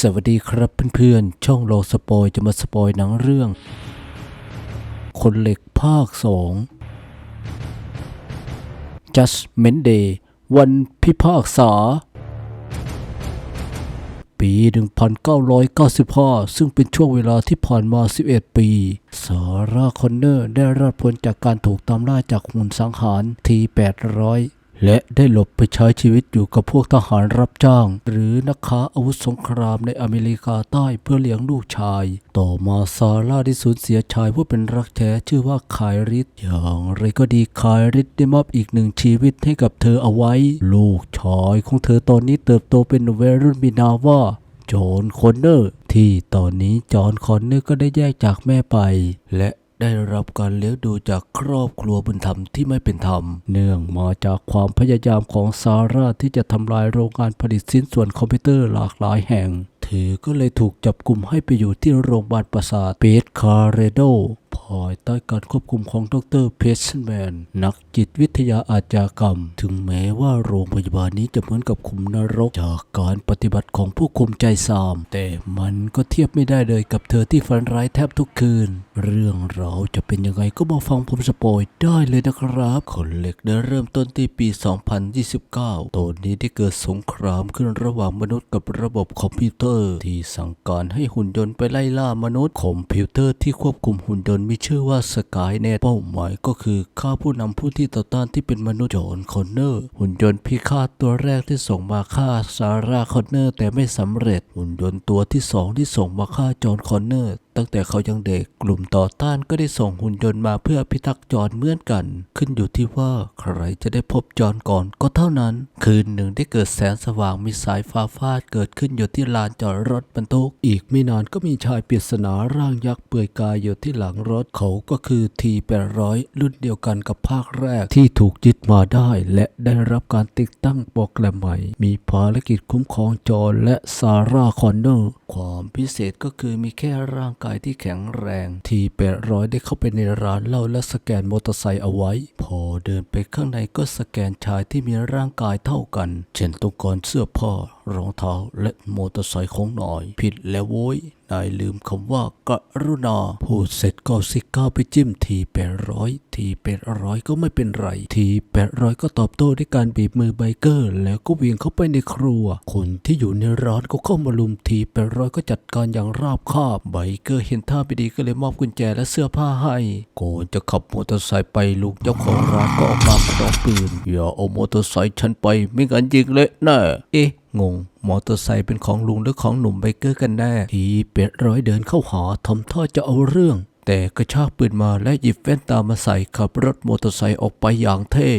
สวัสดีครับเพื่อนๆ ช่องโลสปอยจะมาสปอยหนังเรื่อง คนเหล็กภาคสอง Judgment Day วันพิพากษา ปี 1995 ซึ่งเป็นช่วงเวลาที่ผ่านมา 11 ปี ซาร่าคอนเนอร์ได้รอดพ้นจากการถูกตามล่าจากหุ่นสังหารที800 และได้หลบไปใช้ชีวิตอยู่กับพวกทหารรับจ้าง หรือนักค้าอาวุธสงครามในอเมริกาใต้เพื่อเลี้ยงลูกชาย ต่อมาซาร่าได้สูญเสียชายผู้เป็นรักแท้ชื่อว่าคายริสอย่างไรก็ดีคายริสได้มอบอีกหนึ่งชีวิตให้กับเธอเอาไว้ ลูกชายของเธอตอนนี้เติบโตเป็นวัยรุ่นมีนาว่าจอห์นคอนเนอร์ ที่ตอนนี้จอห์นคอนเนอร์ก็ได้แยกจากแม่ไป และ ได้รับการเลี้ยงดูจากครอบครัวบุญธรรมที่ไม่เป็นธรรม เนื่องมาจากความพยายามของซาร่าที่จะทำลายโรงงานผลิตชิ้นส่วนคอมพิวเตอร์หลากหลายแห่ง เธอก็เลยถูกจับกลุ่มให้ไปอยู่ที่โรงพยาบาลประสาทเปตคาเรโดภายใต้การควบคุมของดรเพชแมน นักจิตวิทยาอาชญากรรม ถึงแม้ว่าโรงพยาบาลนี้จะเหมือนกับขุมนรก จากการปฏิบัติของผู้คุมใจซาม แต่มันก็เทียบไม่ได้เลยกับเธอที่ฝันร้ายแทบทุกคืน เรื่องเราวจะเป็นยังไงก็มาฟังผมสปอยได้เลยนะครับคนเหล็กได้เริ่มต้นที่ปี 2029ตอนนี้ได้เกิดสงครามขึ้นระหว่างมนุษย์กับระบบคอมพิวเตอร์ที่สั่งการให้หุ่นยนต์ไปไล่ล่ามนุษย์คอมพิวเตอร์ที่ควบคุมหุ่นยนต์มีชื่อว่าสกายเนตเป้าหมายก็คือฆ่าผู้นำผู้ที่ต่อต้านที่เป็นมนุษย์จอห์นคอนเนอร์ หุ่นยนต์พิฆาตตัวแรกที่ส่งมาฆ่าซาร่าคอนเนอร์แต่ไม่สำเร็จหุ่นยนต์ตัวที่สองที่ส่งมาฆ่าจอห์นคอนเนอร์ ตั้งแต่เขายังเด็กกลุ่มต่อต้านก็ได้ส่งหุ่นยนต์มาเพื่อพิทักษ์จอนเหมือนกัน ขึ้นอยู่ที่ว่าใครจะได้พบจอนก่อนก็เท่านั้น คืนหนึ่งได้เกิดแสงสว่างมีสายฟ้าฟาดเกิดขึ้นอยู่ที่ลานจอดรถบรรทุกอีกไม่นานก็มีชายปริศนาร่างยักษ์เปลือยกายอยู่ที่หลังรถเขาก็คือที800รุ่นเดียวกันกับภาคแรกที่ถูกยึดมาได้ และได้รับการติดตั้งโปรแกรมใหม่ มีภารกิจคุ้มครองจอนและซาร่าคอนเนอร์ความพิเศษก็คือมีแค่ร่างกายายที่แข็งแรง ทีแปดร้อยได้เข้าไปในร้านเหล้าและสแกนมอเตอร์ไซค์เอาไว้ พอเดินไปข้างในก็สแกนชายที่มีร่างกายเท่ากัน เช่นตุกรเสื้อผ้า รองเท้าและมอเตอร์ไซค์ของหน่อยผิดแล้วโว้ย นายลืมคำว่ากรุณา พูดเสร็จก็ซิก้าไปจิ้มทีแปดร้อยทีแปดร้อยก็ไม่เป็นไร ทีแปดร้อยก็ตอบโต้ด้วยการบีบมือไบเกอร์ แล้วก็เวียงเข้าไปในครัว คนที่อยู่ในร้านก็เข้ามาลุมทีแปดร้อยก็จัดการอย่างราบคาบไบเกอร์เห็นท่าไม่ดีก็เลยมอบกุญแจและเสื้อผ้าให้ก่อนจะขับมอเตอร์ไซค์ไปลูกเจ้าของร้านก็ออกมาพร้อมปืนอย่าเอามอเตอร์ไซค์ฉันไปไม่งั้นยิงเละแน่เอ๊ะ งง มอเตอร์ไซค์เป็นของลุงหรือของหนุ่มไบเกอร์กันแน่ ทีเป็ดร้อยเดินเข้าหาทำท่าจะเอาเรื่อง แต่กระชากปืนมาและหยิบแว่นตามาใส่ขับรถมอเตอร์ไซค์ออกไปอย่างเท่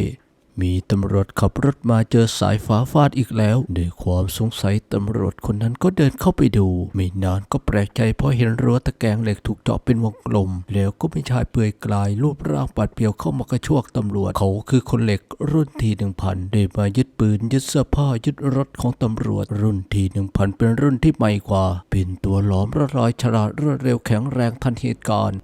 มีตำรวจขับรถมาเจอสายฟ้าฟาดอีกแล้วด้วยความสงสัยตำรวจคนนั้นก็เดินเข้าไปดู ไม่นานก็แปลกใจเพราะเห็นรั้วตะแกรงเหล็กถูกเจาะเป็นวงกลม แล้วก็มีชายเปลือยกลายรูปร่างปัดเปียวเข้ามากระชวกตำรวจเขาคือคนเหล็กรุ่นทีหนึ่งพันได้มายึดปืนยึดเสื้อผ้ายึดรถของตำรวจ รุ่นทีหนึ่งพันเป็นรุ่นที่ใหม่กว่า เป็นตัวหลอมระลอยฉลาดรวดเร็วแข็งแรงทันเหตุการณ์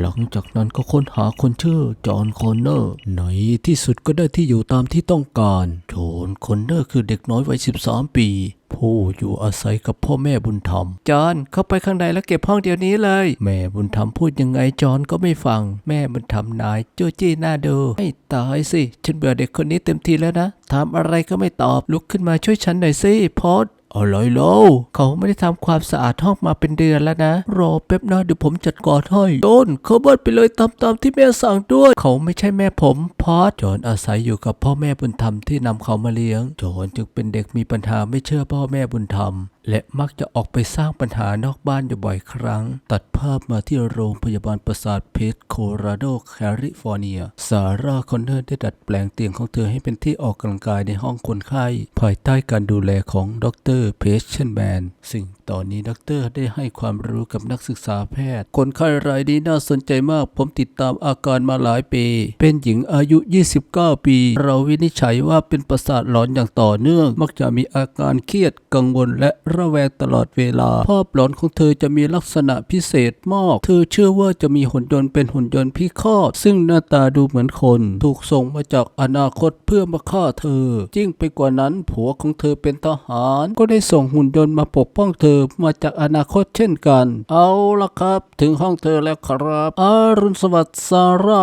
หลังจากนั้นก็ค้นหาคนชื่อจอห์นคอนเนอร์ในที่สุดก็ได้ที่อยู่ตามที่ต้องการ จอห์นคอนเนอร์คือเด็กน้อยวัย 13 ปี ผู้อยู่อาศัยกับพ่อแม่บุญธรรม จอห์นเข้าไปข้างในแล้วเก็บห้องเดี๋ยวนี้เลย แม่บุญธรรมพูดยังไงจอห์นก็ไม่ฟัง แม่บุญธรรมนายจู้จี้หน้าดูให้ตายสิ ฉันเบื่อเด็กคนนี้เต็มทีแล้วนะถามอะไรก็ไม่ตอบลุกขึ้นมาช่วยฉันหน่อยสิพอด อะไรเล่าเขาไม่ได้ทำความสะอาดห้องมาเป็นเดือนแล้วนะ รอแป๊บนะเดี๋ยวผมจัดการให้โดนเขาบิดไปเลยตามตามที่แม่สั่งด้วย เขาไม่ใช่แม่ผมพอดจอนอาศัยอยู่กับพ่อแม่บุญธรรมที่นำเขามาเลี้ยงจอนจึงเป็นเด็กมีปัญหาไม่เชื่อพ่อแม่บุญธรรม และมักจะออกไปสร้างปัญหานอกบ้านอยู่บ่อยครั้ง ตัดภาพมาที่โรงพยาบาลประสาทเพชรโคโลราโดแคลิฟอร์เนีย ซาร่าคอนเนอร์ได้ดัดแปลงเตียงของเธอให้เป็นที่ออกกำลังกายในห้องคนไข้ ภายใต้การดูแลของดรเพชเชนแมนซึ่งตอนนี้ดรได้ให้ความรู้กับนักศึกษาแพทย์ คนไข้รายนี้น่าสนใจมาก ผมติดตามอาการมาหลายปี เป็นหญิงอายุ 29 ปี เราวินิจฉัยว่าเป็นประสาทหลอนอย่างต่อเนื่อง มักจะมีอาการเครียดกังวลและระแวงตลอดเวลา ภาพหลอนของเธอจะมีลักษณะพิเศษมาก เธอเชื่อว่าจะมีหุ่นยนต์เป็นหุ่นยนต์พิฆาตซึ่งหน้าตาดูเหมือนคน ถูกส่งมาจากอนาคตเพื่อมาฆ่าเธอยิ่งไปกว่านั้นผัวของเธอเป็นทหาร ก็ได้ส่งหุ่นยนต์มาปกป้องเธอมาจากอนาคตเช่นกัน เอาละครับ ถึงห้องเธอแล้วครับอารุณสวัสดิ์ซาร่า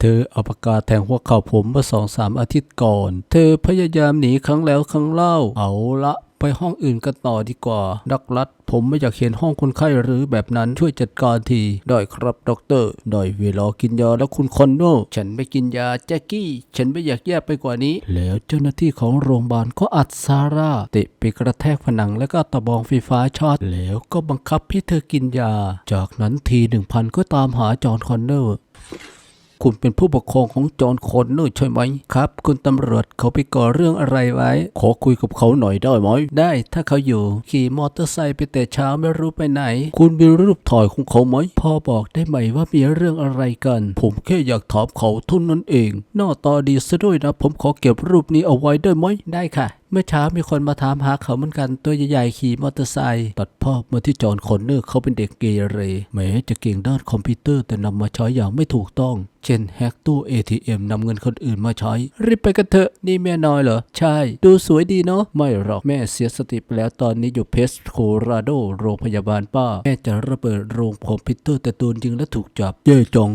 เธอเอาปากกาแทงหัวเข่าผมเมื่อสองสามอาทิตย์ก่อน เธอพยายามหนีครั้งแล้วครั้งเล่า เอาละ ไปห้องอื่นกันต่อดีกว่า ดักรัด ผมไม่อยากเห็นห้องคนไข้หรือแบบนั้นช่วยจัดการที ได้ครับด็อกเตอร์ ได้เวลากินยาแล้วคุณคอนโดฉันไม่กินยาแจ็คกี้ ฉันไม่อยากแย่ไปกว่านี้ แล้วเจ้าหน้าที่ของโรงพยาบาลก็อัดซาร่าเตะไปกระแทกผนังแล้วก็ตะบองไฟฟ้าช็อต แล้วก็บังคับให้เธอกินยา จากนั้นทีหนึ่งพันก็ตามหาจอห์นคอนเนอร์ คุณเป็นผู้ปกครองของจอนคนนอร์ใช่ไหมครับ คุณตำรวจเขาไปก่อเรื่องอะไรไว้ ขอคุยกับเขาหน่อยได้ไหมได้ถ้าเขาอยู่ ขี่มอเตอร์ไซค์ไปแต่เช้าไม่รู้ไปไหน คุณมีรูปถ่ายของเขาไหมพ่อบอกได้ไหมว่ามีเรื่องอะไรกัน ผมแค่อยากถามเขาท่านั้นเอง หน้าตาดีซะด้วยนะ ผมขอเก็บรูปนี้เอาไว้ได้ไหมได้ค่ะ เมื่อเช้ามีคนมาถามหาเขาเหมือนกันตัวใหญ่ๆขี่มอเตอร์ไซค์ตัดภาพมาที่จอห์นคอนเนอร์เขาเป็นเด็กเกเรแม้จะเก่งด้านคอมพิวเตอร์แต่นำมาใช้อย่างไม่ถูกต้อง เช่นแฮกตู้ ATM นำเงินคนอื่นมาใช้ รีบไปกันเถอะ นี่แม่น้อยเหรอ ใช่ ดูสวยดีเนาะไม่หรอกแม่เสียสติไปแล้วตอนนี้อยู่เพสโคราโดโรงพยาบาลป้า แม่จะระเบิดโรงคอมพิวเตอร์แต่โดนยิงและถูกจับเย่จง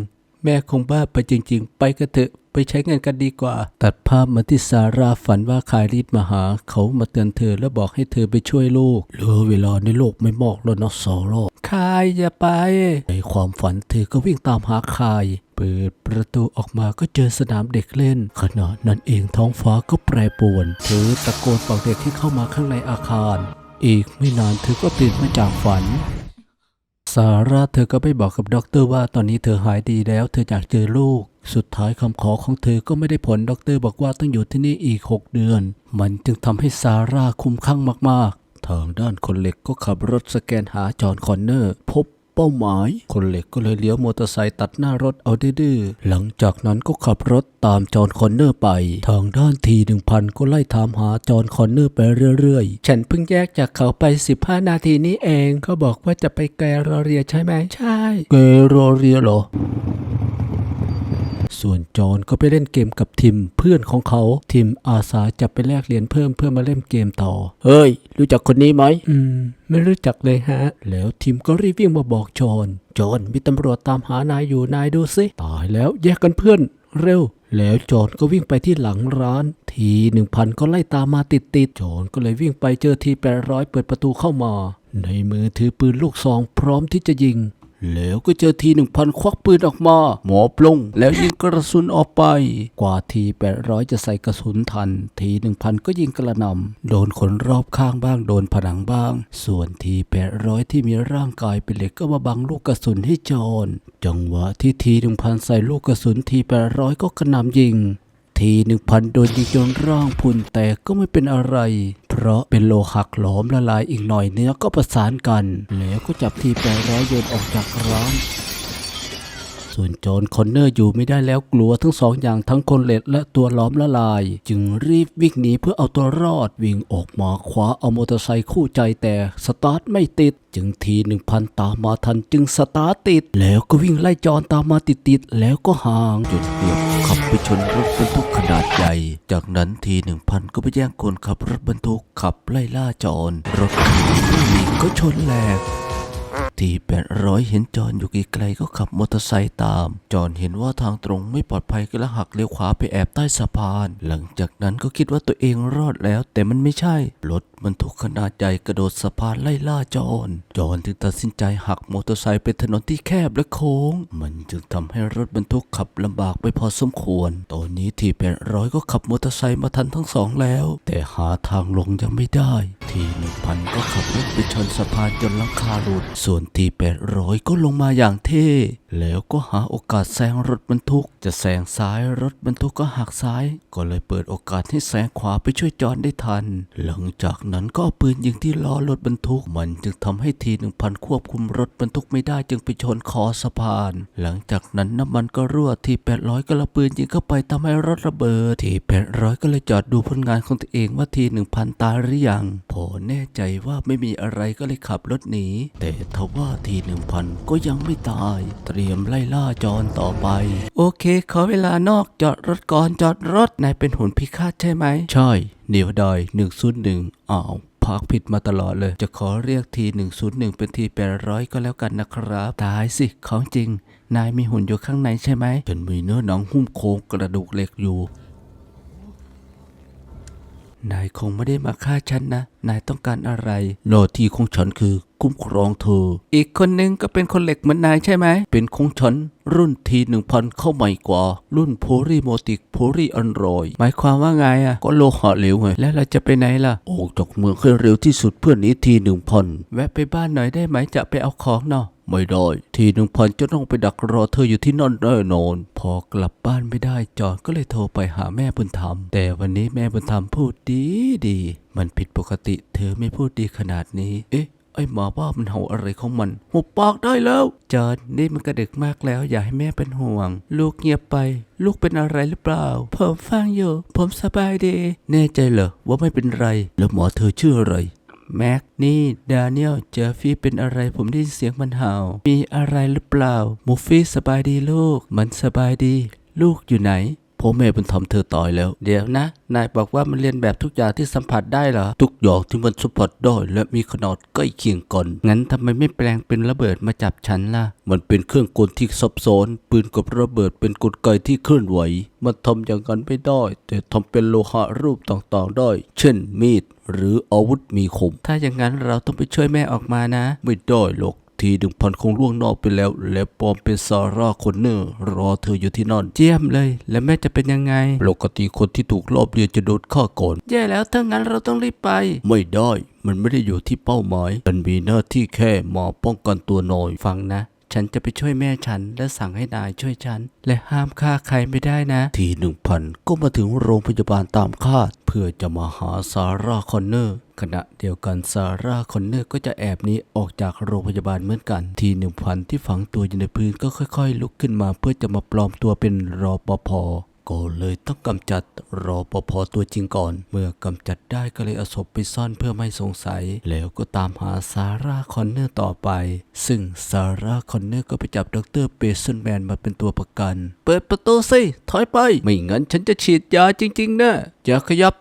แม่คงบ้าไปจริง ๆ ไปกันเถอะไปใช้เงินกันดีกว่า ตัดภาพมาที่ซาร่าฝันว่าคายรีดมาหา เขามาเตือนเธอและบอกให้เธอไปช่วยลูกเหลือเวลาในโลกไม่มากแล้วนะซาร่าคายอย่าไป ในความฝันเธอก็วิ่งตามหาคาย เปิดประตูออกมาก็เจอสนามเด็กเล่น ขณะนั้นเองท้องฟ้าก็แปรปรวน เธอตะโกนบอกเด็กที่เข้ามาข้างในอาคาร อีกไม่นานเธอก็ตื่นมาจากฝัน ซาร่าเธอก็ไปบอกกับด็อกเตอร์ว่าตอนนี้เธอหายดีแล้ว เธออยากเจอลูก สุดท้ายคำขอของเธอก็ไม่ได้ผลด็อกเตอร์บอกว่าต้องอยู่ที่นี่อีก 6 เดือน มันจึงทำให้ซาร่าคุ้มข้างมากๆ ทางด้านคนเหล็กก็ขับรถสแกนหาจอห์นคอนเนอร์ พบ เป้าหมาย คนเหล็กก็เลยเลี้ยวมอเตอร์ไซค์ตัดหน้ารถเอาดื้อๆหลังจากนั้นก็ขับรถตามจอห์นคอนเนอร์ไป ทางด้านทีหนึ่งพันก็ไล่ตามหาจอห์นคอนเนอร์ไปเรื่อยๆ ฉันเพิ่งแยกจากเขาไป 15 นาทีนี้เองเขาบอกว่าจะไปแกรอเรียใช่ไหมใช่แกรอเรียเหรอ ส่วนจอห์นก็ไปเล่นเกมกับทิมเพื่อนของเขาทิมอาสาจะไปแลกเหรียญเพิ่มเพื่อมาเล่นเกมต่อ เฮ้ย รู้จักคนนี้ไหมอืม ไม่รู้จักเลยฮะ แล้วทิมก็รีบวิ่งมาบอกจอห์นจอห์นมีตำรวจตามหานายอยู่นายดูสิตายแล้วแยกกันเพื่อนเร็วแล้วจอห์นก็วิ่งไปที่หลังร้าน ทีหนึ่งพันก็ไล่ตามมาติดติดๆจอห์นก็เลยวิ่งไปเจอทีแปดร้อยเปิดประตูเข้ามา ในมือถือปืนลูกซองพร้อมที่จะยิง แล้วก็เจอทีหนึ่งพันควักปืนออกมา หมอปลง แล้วยิงกระสุนออกไป กว่าทีแปดร้อยจะใส่กระสุนทัน ทีหนึ่งพันก็ยิงกระหนำโดนคนรอบข้างบ้างโดนผนังบ้าง ส่วนทีแปดร้อยที่มีร่างกายเป็นเหล็กก็มาบังลูกกระสุนให้จอนจังหวะที่ทีหนึ่งพันใส่ลูกกระสุนทีแปดร้อยก็กระหนำยิง ทีหนึ่งพันโดนยิงจนร่างพุนแตกก็ไม่เป็นอะไร เพราะเป็นโลหะหลอมละลายอีกหน่อยเนื้อก็ประสานกัน แล้วก็จับทีแปรร้อยโยนออกจากร้าน ส่วนโจรคอนเนอร์อยู่ไม่ได้แล้วกลัวทั้งสองอย่างทั้งคนเล็กและตัวล้อมละลาย จึงรีบวิ่งหนีเพื่อเอาตัวรอดวิ่งออกมาคว้าเอามอเตอร์ไซค์คู่ใจแต่สตาร์ทไม่ติด จึงทีหนึ่งพันตามมาทันจึงสตาร์ทติด แล้วก็วิ่งไล่จอนตามมาติดๆแล้วก็ห่างจนเกือบขับไปชนรถบรรทุกขนาดใหญ่ จากนั้นทีหนึ่งพันก็ไปแย่งคนขับรถบรรทุกขับไล่ล่าจอนรถก็ชนแหลก ทีแปดร้อยเห็นจอนอยู่ไกลๆก็ขับมอเตอร์ไซค์ตาม จอนเห็นว่าทางตรงไม่ปลอดภัยก็ลยหักเลี้ยวขวาไปแอบใต้สะพาน หลังจากนั้นก็คิดว่าตัวเองรอดแล้ว แต่มันไม่ใช่ รถบรรทุกขนาดใหญ่กระโดดสะพานไล่ล่าจอนจอนจึงตัดสินใจหักมอเตอร์ไซค์ไปถนนที่แคบและโค้ง มันจึงทำให้รถบรรทุกขับลำบากไปพอสมควร ตอนนี้ทีแปดร้อยก็ขับมอเตอร์ไซค์มาทันทั้งสองแล้ว แต่หาทางลงยังไม่ได้ ทีหนึ่งพันก็ขับรถไปชนสะพานจนหลังคาหลุดส่วนที800ก็ลงมาอย่างเท่ แล้วก็หาโอกาสแซงรถบรรทุก จะแซงซ้ายรถบรรทุกก็หักซ้าย ก็เลยเปิดโอกาสให้แซงขวาไปช่วยจอนได้ทัน หลังจากนั้นก็เอาปืนยิงที่ล้อรถบรรทุก มันจึงทำให้ทีหนึ่งพันควบคุมรถบรรทุกไม่ได้จึงไปชนคอสะพาน หลังจากนั้นน้ำมันก็รั่วที800ก็ละปืนยิงเข้าไปทำให้รถระเบิดที800ก็เลยจอดดูผลงานของตัวเองว่าที1,000ตายหรือยังพอแน่ใจว่าไม่มีอะไรก็เลยขับรถหนีแต่ทว่าที1,000ก็ยังไม่ตาย เตรียมไล่ล่าจอนต่อไป โอเค ขอเวลานอกจอดรถก่อนจอดรถนายเป็นหุ่นพิฆาตใช่ไหม ใช่ เดียวดอย101อ้าวพากผิดมาตลอดเลย จะขอเรียกที101 เป็นที800ก็แล้วกันนะครับ ตายสิของจริง นายมีหุ่นอยู่ข้างในใช่ไหมฉันมีเนื้อหนังหุ้มโครงกระดูกเหล็กอยู่ นายคงไม่ได้มาฆ่าฉันนะ นายต้องการอะไร หน้าที่ของฉันคือ คุ้มครองเธอ อีกคนนึงก็เป็นคนเหล็กเหมือนนายใช่ไหม เป็นของฉัน รุ่นทีหนึ่งพันเข้าใหม่กว่า รุ่นโพลีโมติกโพลีอันรอย หมายความว่าไงอะ ก็โลหะเหลวไง แล้วเราจะไปไหนล่ะ ออกจากเมืองให้เร็วที่สุดเพื่อหนีทีหนึ่งพันแวะไปบ้านหน่อยได้ไหมจะไปเอาของเนาะ ไม่ได้ทีหนึ่งพันจะต้องไปดักรอเธออยู่ที่นั่นแน่นอน พอกลับบ้านไม่ได้จอนก็เลยโทรไปหาแม่บุญธรรม แต่วันนี้แม่บุญธรรมพูดดีดี มันผิดปกติเธอไม่พูดดีขนาดนี้ เอ๊ะไอ้หมาบ้ามันเห่าอะไรของมันหุบปากได้แล้วจอนนี่มันกระดึกมากแล้ว อย่าให้แม่เป็นห่วง ลูกเงียบไป ลูกเป็นอะไรหรือเปล่า ผมฟังอยู่ ผมสบายดี แน่ใจเหรอว่าไม่เป็นไร แล้วหมอเธอชื่ออะไร แม็กนี่ดาเนียลเจอฟี่เป็นอะไรผมได้ยินเสียงมันเห่า มีอะไรหรือเปล่ามูฟี่สบายดีลูก มันสบายดี ลูกอยู่ไหน พ่อแม่บุญธรรมเธอตายแล้ว เดี๋ยวนะ นายบอกว่ามันเรียนแบบทุกอย่างที่สัมผัสได้เหรอ ทุกอย่างที่มันสัมผัสได้และมีขนาดใกล้เคียงกันงั้นทำไมไม่แปลงเป็นระเบิดมาจับฉันล่ะ มันเป็นเครื่องกลที่ซับซ้อน ปืนกับระเบิดเป็นกลไกที่เคลื่อนไหว มันทำอย่างนั้นไม่ได้ แต่ทำเป็นโลหะรูปต่างๆได้ เช่นมีดหรืออาวุธมีคม ถ้าอย่างนั้นเราต้องไปช่วยแม่ออกมานะ ไม่ได้หรอก ที่ดึงพันคงล่วงนอกไปแล้ว และปลอมเป็นซาร่าคนเนอร์รอเธออยู่ที่นั่นเจียมเลย และแม่จะเป็นยังไงปกติคนที่ถูกลอบเรียนจะโดนฆ่าก่อนแย่แล้วถ้างั้นเราต้องรีบไป ไม่ได้มันไม่ได้อยู่ที่เป้าหมายมันมีหน้าที่แค่มาป้องกันตัวหน่อยฟังนะ ฉันจะไปช่วยแม่ฉันและสั่งให้นายช่วยฉัน และห้ามฆ่าใครไม่ได้นะ ทีหนึ่งพันก็มาถึงโรงพยาบาลตามคาด เพื่อจะมาหาซาร่าคอนเนอร์ขณะเดียวกันซาร่าคอนเนอร์ก็จะแอบหนี้ออกจากโรงพยาบาลเหมือนกัน ทีหนึ่งพันที่ฝังตัวอยู่ในพื้นก็ค่อย ๆ ลุกขึ้นมาเพื่อจะมาปลอมตัวเป็นรอปภ ก็เลยต้องกำจัดรอปภตัวจริงก่อน เมื่อกำจัดได้ก็เลยเอาศพไปซ่อนเพื่อไม่สงสัย แล้วก็ตามหาซาร่าคอนเนอร์ต่อไป ซึ่งซาร่าคอนเนอร์ก็ไปจับดรเปเซนแมนมาเป็นตัวประกัน เปิดประตูสิ ถอยไป ไม่งั้นฉันจะฉีดยาจริงๆนะอย่าขยับ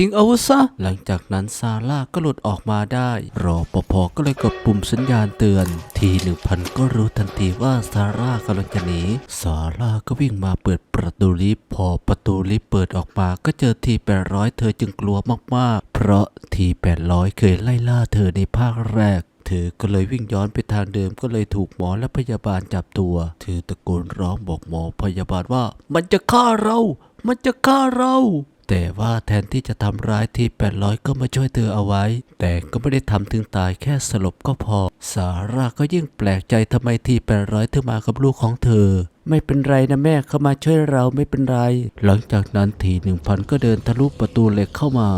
ทิ้งอาวุธซะ หลังจากนั้นซาร่าก็หลุดออกมาได้ รอปภก็เลยกดปุ่มสัญญาณเตือน ทีหนึ่งพันก็รู้ทันทีว่าซาร่ากำลังจะหนี ซาร่าก็วิ่งมาเปิดประตูลิฟต์พอประตูลิฟต์เปิดออกมาก็เจอทีแปดร้อยเธอจึงกลัวมากๆ เพราะทีแปดร้อยเคยไล่ล่าเธอในภาคแรกเธอก็เลยวิ่งย้อนไปทางเดิมก็เลยถูกหมอและพยาบาลจับตัว เธอตะโกนร้องบอกหมอพยาบาลว่า มันจะฆ่าเรา มันจะฆ่าเรา แต่ว่าแทนที่จะทำร้ายที800 ก็มาช่วยเธอเอาไว้ แต่ก็ไม่ได้ทำถึงตายแค่สลบก็พอ ซาร่าก็ยิ่งแปลกใจทำไมที800 ถึงมากับลูกของเธอไม่เป็นไรนะแม่เข้ามาช่วยเราไม่เป็นไร หลังจากนั้นทีหนึ่งพันก็เดินทะลุประตูเหล็กเข้ามา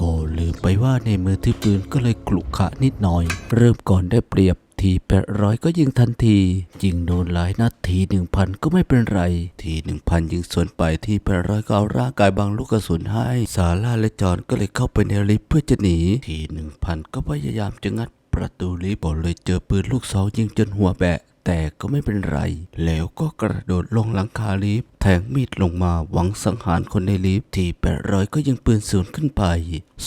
ก็ลืมไปว่าในมือถือปืนก็เลยกลุกขะนิดหน่อย เริ่มก่อนได้เปรียบ ทีแปดร้อยก็ยิงทันที ยิงโดนหลายนัดทีหนึ่งพันก็ไม่เป็นไร ทีหนึ่งพันยิงสวนไปทีแปดร้อยก็เอาร่างกายบางลูกกระสุนให้สาร่าและจอนก็เลยเข้าไปในลิฟต์เพื่อจะหนี ทีหนึ่งพันก็พยายามจะงัดประตูลิฟต์บอกเลยเจอปืนลูกซองยิงจนหัวแบะ แต่ก็ไม่เป็นไร แล้วก็กระโดดลงหลังคาลิฟต์แทงมีดลงมาหวังสังหารคนในลิฟต์ที800ก็ยิงปืนศูนขึ้นไป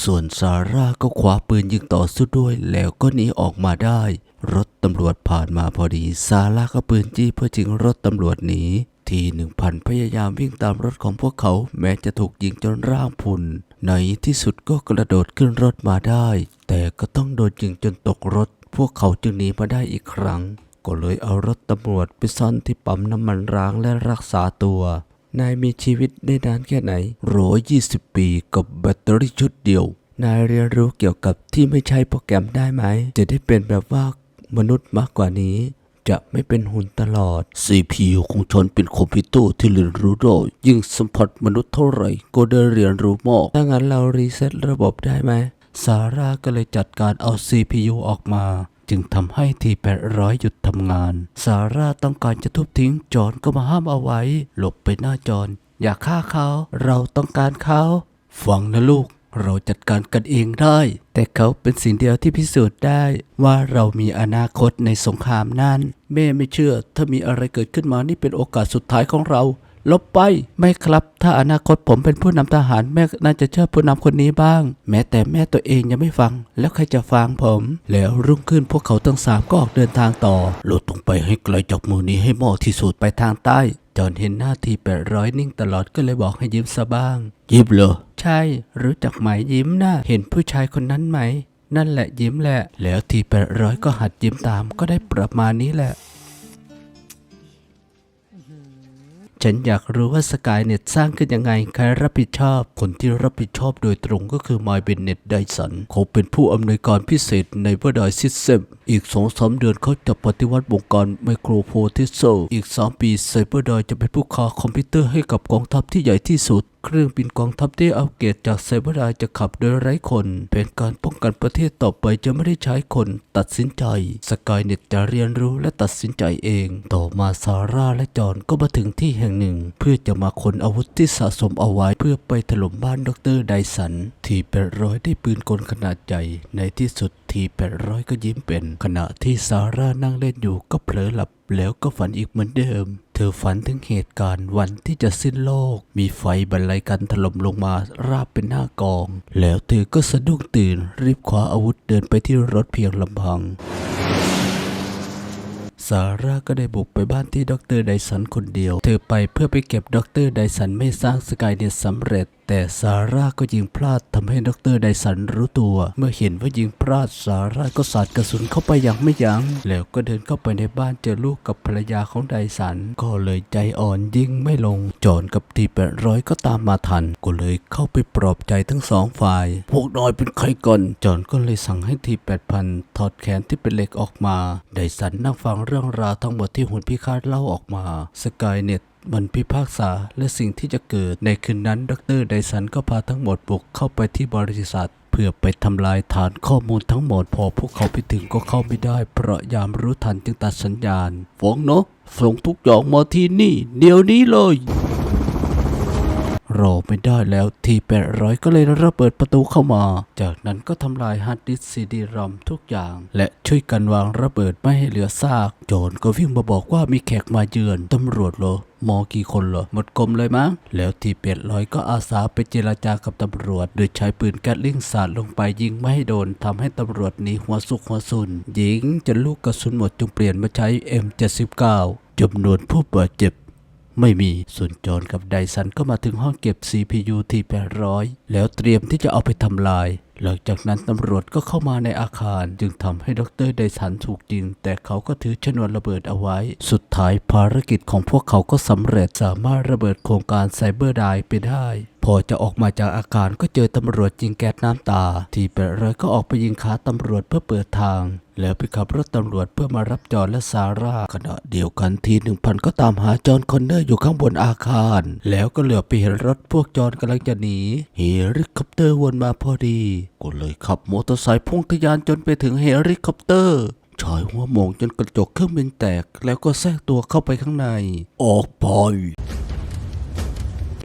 ส่วนซาร่าก็คว้าปืนยิงต่อสู้ด้วย แล้วก็หนีออกมาได้ รถตำรวจผ่านมาพอดี ซาร่าก็ปืนจี้เพื่อจิงรถตำรวจหนีทีหนึ่งพันพยายามวิ่งตามรถของพวกเขาแม้จะถูกยิงจนร่างพุนในที่สุดก็กระโดดขึ้นรถมาได้ แต่ก็ต้องโดนยิงจนตกรถ พวกเขาจึงหนีมาได้อีกครั้ง ก็เลยเอารถตำรวจไปซ่อนที่ปั๊มน้ำมันร้างและรักษาตัว นายมีชีวิตได้นานแค่ไหนร้อยยี่สิบปีกับแบตเตอรี่ชุดเดียว นายเรียนรู้เกี่ยวกับที่ไม่ใช่โปรแกรมได้ไหม จะได้เป็นแบบว่ามนุษย์มากกว่านี้ จะไม่เป็นหุ่นตลอด CPU ของฉันเป็นคอมพิวเตอร์ที่เรียนรู้ได้ยิ่งสัมผัสมนุษย์เท่าไหร่ ก็ได้เรียนรู้มากถ้างั้นเรารีเซ็ตระบบได้ไหมซาร่าก็เลยจัดการเอา CPU ออกมา จึงทำให้ที800หยุดทำงาน ซาร่าต้องการจะทุบทิ้งจอนก็มาห้ามเอาไว้ หลบไปหน้าจอนอย่าฆ่าเขา เราต้องการเขาฟังนะลูก เราจัดการกันเองได้ แต่เขาเป็นสิ่งเดียวที่พิสูจน์ได้ ว่าเรามีอนาคตในสงครามนั้น แม่ไม่เชื่อ ถ้ามีอะไรเกิดขึ้นมานี่เป็นโอกาสสุดท้ายของเรา ลบไป ไม่ครับ ถ้าอนาคตผมเป็นผู้นำทหารแม่น่าจะเชื่อผู้นำคนนี้บ้าง แม้แต่แม่ตัวเองยังไม่ฟัง แล้วใครจะฟังผม แล้วรุ่งขึ้นพวกเขาทั้งสามก็ออกเดินทางต่อเราต้องไปให้ไกลจากหมือนี้ให้มากที่สุดไปทางใต้จอนเห็นหน้าทีแปดร้อยนิ่งตลอดก็เลยบอกให้ยิ้มซะบ้าง ยิ้มเหรอ ใช่ รู้จักไหมยิ้มนะเห็นผู้ชายคนนั้นไหม นั่นแหละยิ้มแหละ แล้วทีแปดร้อยก็หัดยิ้มตามก็ได้ประมาณนี้แหละ ฉันอยากรู้ว่าสกายเน็ตสร้างขึ้นยังไง ใครรับผิดชอบ คนที่รับผิดชอบโดยตรงก็คือไมเบนเน็ตไดสันเขาเป็นผู้อำนวยการพิเศษในวดอยซิสเซมอีกสองสามเดือนเขาจะปฏิวัติวงการไมโครโฟทิสโซอีกสามปีไซเบอร์ดอยจะเป็นผู้ค้าคอมพิวเตอร์ให้กับกองทัพที่ใหญ่ที่สุด เครื่องบินกองทัพที่อัปเกียรดจากไซเบอร์ไดจะขับโดยไร้คนเป็นการป้องกันประเทศต่อไปจะไม่ได้ใช้คนตัดสินใจ สกายเน็ตจะเรียนรู้และตัดสินใจเอง ต่อมาซาร่าและจอห์นก็มาถึงที่แห่งหนึ่ง เพื่อจะมาขนอาวุธที่สะสมเอาไว้เพื่อไปถล่มบ้านดรไดสัน ที่แปดร้อยได้ปืนกลขนาดใหญ่ ในที่สุดทีแปดร้อยก็ยิ้มเป็น ขณะที่ซาร่านั่งเล่นอยู่ก็เผลอหลับแล้วก็ฝันอีกเหมือนเดิม เธอฝันถึงเหตุการณ์วันที่จะสิ้นโลก มีไฟบรรลัยกันถล่มลงมาราบเป็นหน้ากอง แล้วเธอก็สะดุ้งตื่น รีบคว้าอาวุธเดินไปที่รถเพียงลำพังซาร่าก็ได้บุกไปบ้านที่ดรไดสันคนเดียว เธอไปเพื่อไปเก็บดรไดสันไม่สร้างสกายเน็ตสำเร็จ แต่ซาร่าก็ยิงพลาดทำให้ดรไดสันรู้ตัว เมื่อเห็นว่ายิงพลาดซาร่าก็สาดกระสุนเข้าไปอย่างไม่ยัง้งแล้วก็เดินเข้าไปในบ้านเจอลูกกับภรรยาของไดสัน ก็เลยใจอ่อนยิงไม่ลง จอนกับทีแปดร้อยก็ตามมาทัน ก็เลยเข้าไปปลอบใจทั้งสองฝ่าย พวกนอยเป็นใครก่อนจอนก็เลยสั่งให้ทีแปดพันถอดแขนที่เป็นเหล็กออกมาไดสันนั่งฟังเรื่องราวทั้งหมดที่หุ่นพิฆาตเล่าออกมาสกายเน็ต มันพิพากษาและสิ่งที่จะเกิดในคืนนั้นดรไดสันก็พาทั้งหมดบุกเข้าไปที่บริษัท เพื่อไปทำลายฐานข้อมูลทั้งหมด พอพวกเขาไปถึงก็เข้าไม่ได้ เพราะยามรู้ทันจึงตัดสัญญาณฟงเนาะส่งทุกอย่างมาที่นี่ เดี๋ยวนี้เลย รอไม่ได้แล้วทีแปดร้อยก็เลยระเบิดประตูเข้ามา จากนั้นก็ทำลายฮาร์ดดิสซีดีรอมทุกอย่าง และช่วยกันวางระเบิดไม่ให้เหลือซาก โจรก็วิ่งมาบอกว่ามีแขกมาเยือนตำรวจเหรอมอกี่คนเหรอหมดกลมเลยมั้ง แล้วทีเป็ดร้อยก็อาสาไปเจรจากับตำรวจ โดยใช้ปืนแก๊สลิงสาดลงไปยิงไม่ให้โดนทำให้ตำรวจหนีหัวสุกหัวซุนยิงจนลูกกระสุนหมดจึงเปลี่ยนมาใช้ M79 จำนวนผู้บาดเจ็บ ไม่มีส่วนจอนกับไดสันก็มาถึงห้องเก็บ CPU ที่800 แล้วเตรียมที่จะเอาไปทำลาย หลังจากนั้นตำรวจก็เข้ามาในอาคาร จึงทำให้ดรไดสันถูกยิง แต่เขาก็ถือชนวนระเบิดเอาไว้ สุดท้ายภารกิจของพวกเขาก็สำเร็จสามารถระเบิดโครงการไซเบอร์ไดไปได้ พอจะออกมาจากอาคารก็เจอตำรวจยิงแก๊สน้ำตา ที่แปร้อยก็ออกไปยิงขาตำรวจเพื่อเปิดทาง แล้วไปขับรถตำรวจเพื่อมารับจอนและซาร่าขณะเดียวกันทีหนึ่งพันก็ตามหาจอนคอนเนอร์อยู่ข้างบนอาคาร แล้วก็เหลือบไปเห็นรถพวกจอนกำลังจะหนีเฮลิคอปเตอร์วนมาพอดี ก็เลยขับมอเตอร์ไซค์พุ่งทะยานจนไปถึงเฮลิคอปเตอร์ชายหัวโมงจนกระจกเครื่องบินแตก แล้วก็แทรกตัวเข้าไปข้างใน ออกไป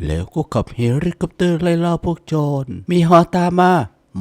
แล้วก็ขับเฮลิคอปเตอร์ไล่ล่าพวกโจร มีฮอตามมา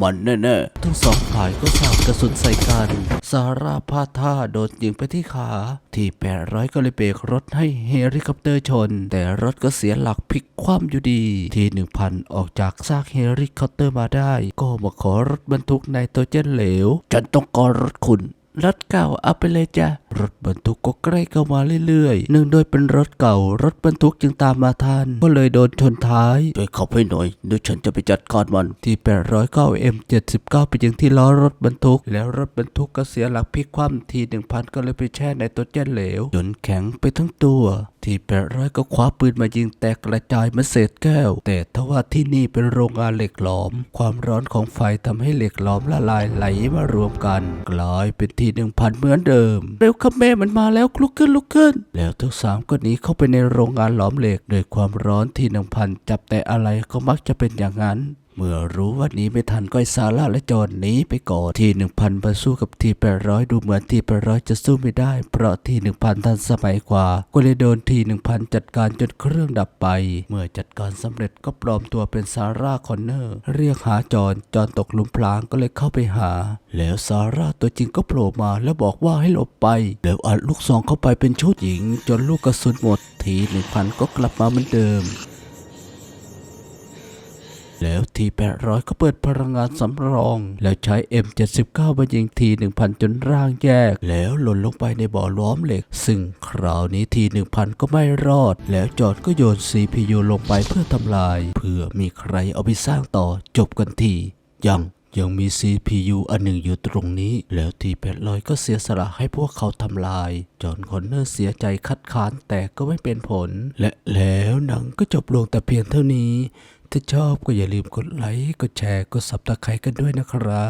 มันแน่ๆ ทั้งสองฝ่ายก็สาดกระสุนใส่กัน ซาร่าพาท่าโดนยิงไปที่ขา ที่แปดร้อยก็เลยเบรกรถให้เฮลิคอปเตอร์ชน แต่รถก็เสียหลักพลิกคว่ำอยู่ดี ที่หนึ่งพันออกจากซากเฮลิคอปเตอร์มาได้ ก็มาขอรถบรรทุกไนโตรเจนเหลว ฉันต้องการรถคุณ รถเก่าเอาไปเลยจ้ะ รถบรรทุกก็ใกล้เข้ามาเรื่อยๆ เนื่องด้วยเป็นรถเก่า รถบรรทุกจึงตามมาทัน ก็เลยโดนชนท้าย ช่วยขับให้หน่อยเดี๋ยวฉันจะไปจัดการมัน ที่ 809 M79 ไปยังที่ล้อรถบรรทุก แล้วรถบรรทุกก็เสียหลักพลิกคว่ำที 1000 ก็เลยไปแช่ในตัวเจนเหลว จนแข็งไปทั้งตัว ที่แปดร้อยก็คว้าปืนมายิงแตกกระจายมือนเศษแก้ว แต่ทว่าที่นี่เป็นโรงงานเหล็กหลอม ความร้อนของไฟทำให้เหล็กหลอมละลายไหลมารวมกัน กลายเป็นทีหนึ่งพันเหมือนเดิม เร็วครับแม่มันมาแล้วลุกขึ้นลุกขึ้น แล้วทั้งสามก็หนีเข้าไปในโรงงานหลอมเหล็กโดยความร้อนที่หนึ่งพันจับแต่อะไรก็มักจะเป็นอย่างนั้น เมื่อรู้ว่าหนี้ไม่ทันก็ให้ซาร่าและจอนหนีไปก่อนทีหนึ่งพันมาสู้กับทีแปดร้อยดูเหมือนทีแปดร้อยจะสู้ไม่ได้ เพราะทีหนึ่งพันทันสมัยกว่าก็เลยโดนทีหนึ่งพันจัดการจนเครื่องดับไป เมื่อจัดการสำเร็จก็ปลอมตัวเป็นซาร่าคอนเนอร์ เรียกหาจอนจอนตกหลุมพรางก็เลยเข้าไปหา แล้วซาร่าตัวจริงก็โผล่มาแล้วบอกว่าให้หลบไปแล้วอัดลูกซองเข้าไปเป็นชุดหญิง จนลูกกระสุนหมดทีหนึ่งพันก็กลับมาเหมือนเดิม แล้วที800 ก็เปิดพลังงานสำรอง แล้วใช้ M79 มายิงที 1000 จนร่างแยก แล้วหล่นลงไปในบ่อล้อมเหล็ก ซึ่งคราวนี้ที 1000 ก็ไม่รอด แล้วจอร์ดก็โยน CPU ลงไปเพื่อทำลาย เพื่อมีใครเอาไปสร้างต่อจบกันที ยังยังมี CPU อันหนึ่งอยู่ตรงนี้ แล้วที800ก็เสียสละให้พวกเขาทำลาย จอห์นคอนเนอร์เสียใจคัดค้านแต่ก็ไม่เป็นผล และแล้วหนังก็จบลงแต่เพียงเท่านี้ ถ้าชอบก็อย่าลืมกดไลค์ กดแชร์ กดสับตะไคร้กันด้วยนะครับ